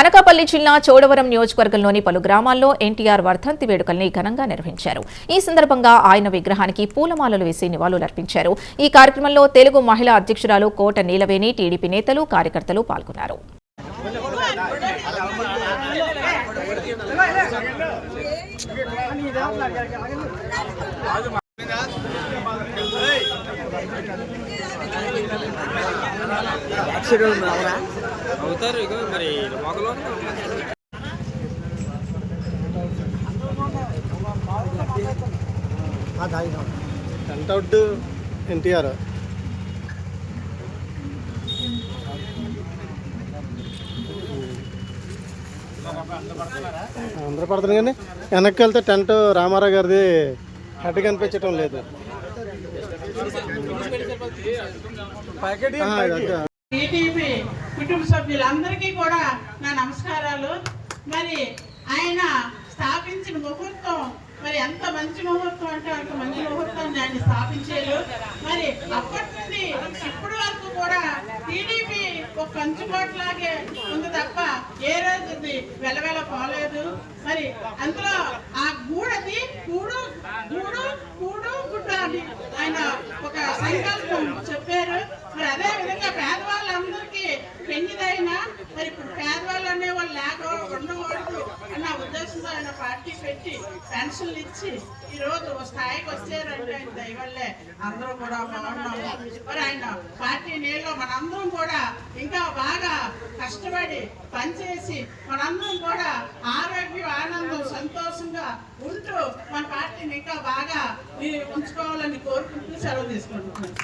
అనకాపల్లి జిల్లా చోడవరం నియోజకవర్గంలోని పలు గ్రామాల్లో ఎన్టీఆర్ వర్ధంతి వేడుకల్ని ఘనంగా నిర్వహించారు. ఈ సందర్భంగా ఆయన విగ్రహానికి పూలమాలలు వేసి నివాళులర్పించారు. ఈ కార్యక్రమంలో తెలుగు మహిళా అధ్యక్షురాలు కోట నీలవేణి టీడీపీ నేతలు కార్యకర్తలు పాల్గొన్నారు. అవుతారు ఇక మరి టెంట్ ఎన్టీఆర్. అందరూ పడుతుంది కానీ వెనక్కి వెళ్తే టెంట్ రామారావు గారిది హెడ్ కనిపించటం లేదు. టీవీ కుటుంబ సభ్యులందరికీ కూడా నా నమస్కారాలు. మరి ఆయన స్థాపించిన ముహూర్తం మరి ఎంత మంచి ముహూర్తం అంటే అంత మంచి ముహూర్తాన్ని ఆయన స్థాపించారు. మరి అప్పటి నుండి ఇప్పటి వరకు కూడా టీడీపీ ఒక కంచుకోట్లాగే ఉంది తప్ప ఏ రోజు వెలవెల పోలేదు. మరి అందులో ఆ గూడది కూడు గూడు కూడు గుడ్డ అని ఆయన ఒక సంకల్పం అన్న ఆయన పార్టీ పెట్టి పెన్షన్లు ఇచ్చి ఈ రోజు ఒక స్థాయికి వచ్చారంటే ఆయన దయవల్లే అందరూ కూడా బాగున్నాము. మరి ఆయన పార్టీ నీళ్ళు మనందరం కూడా ఇంకా బాగా కష్టపడి పనిచేసి మనందరం కూడా ఆరోగ్యం ఆనందం సంతోషంగా ఉంటూ మన పార్టీని ఇంకా బాగా ఈ ఉంచుకోవాలని కోరుకుంటూ సెలవు తీసుకుంటున్నాను